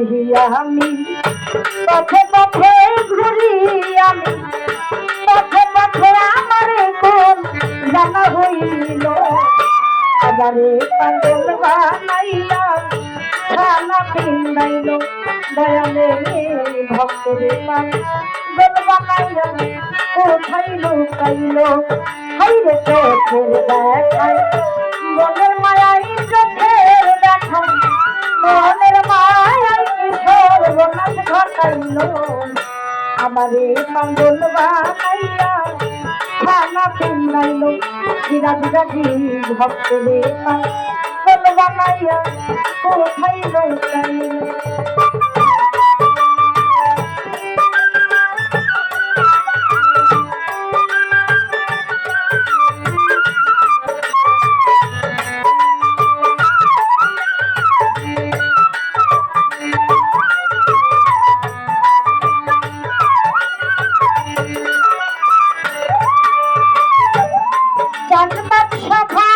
আমি, পথে পথে ঘুরি আমি, পথে পথে আমার কোন জানা হইল? আবারে পাগল বানাইয়া, খানা পিন্দাইল দয়ালে ভক্তরে মনের মায়াই চোখের মায়াই কিশোর ঘটাইল আমারে পাগল বানাইয়া খানা পিন্দাইল বিরাট গাড়ি ভক্তরে পাগল বানাইয়া কোথায় জন্মত স্বভাবের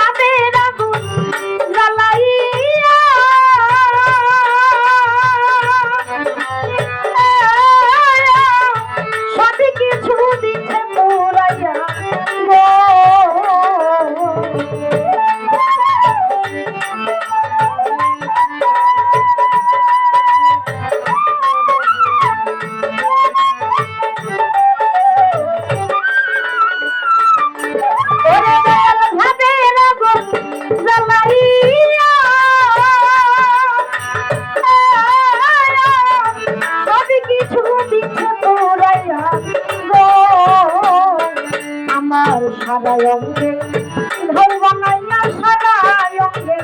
সারা অঙ্গে ঢাল বানাইয়া সারা অঙ্গে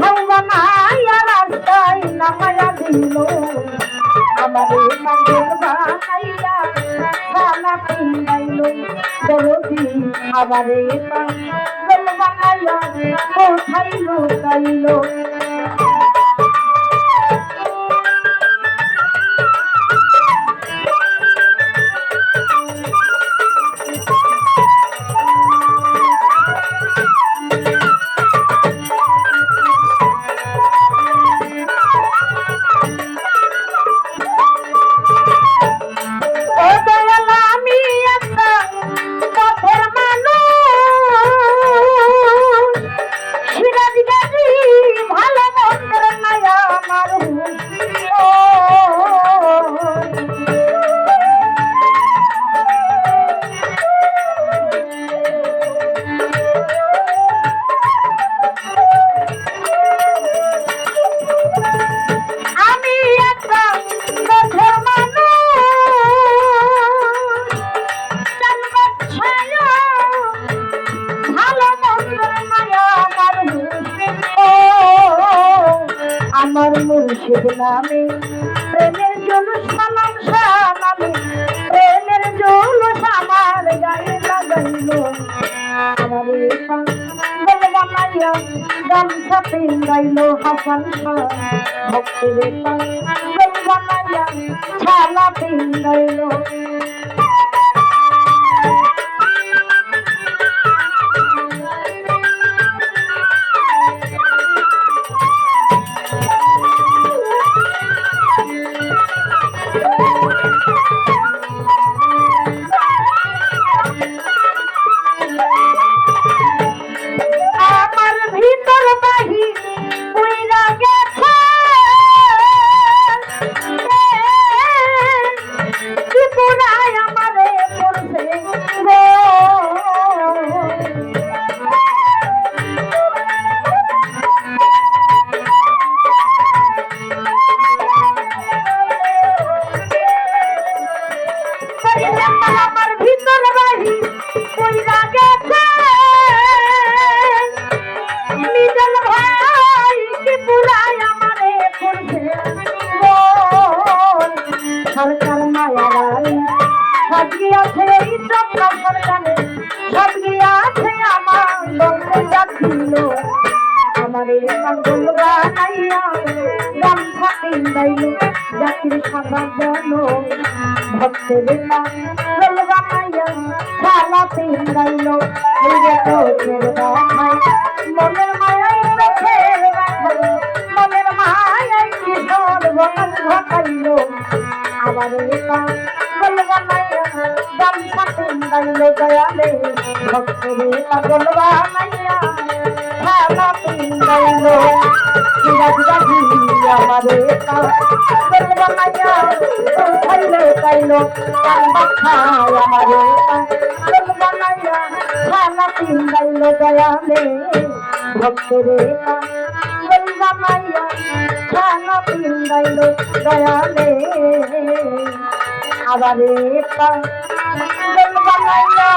ঢাল বানাইয়া রাস্তায় নামাইয়া দিল। আমারে পাগল বানাইয়া আমার মুর্শিদ নামে, প্রেমের জলুস সালাম সালামে প্রেমের জলুস আমার গায়ে লাগাইল। আমার পাগল বানাইয়া গামছা হাসান পাগল বানাইয়া ছালা সবই আছে এই চক্র সরকারে সবই আছে আমার লক্ষ্য যাচ্ছিল আমারে পাগল বানাইয়া গামছা পিন্দাইল জাতির সাদা জন ভক্তের পাগল বানাইয়া খালা পিন্দাইল এই যে বন ঘটাইল। পিন্দাইলো দয়ালে ভক্তরে পাগল বানাইয়া খানা পিন্দাইলো সিরাজ গাজি আমারে পাগল বানাইয়া খাইলো খাইলো কান্দা খায় আমারে পাগল বানাইয়া খানা পিন্দাইলো দয়ালে ভক্তরে পাগল বানাইয়া আবারে বানাইয়া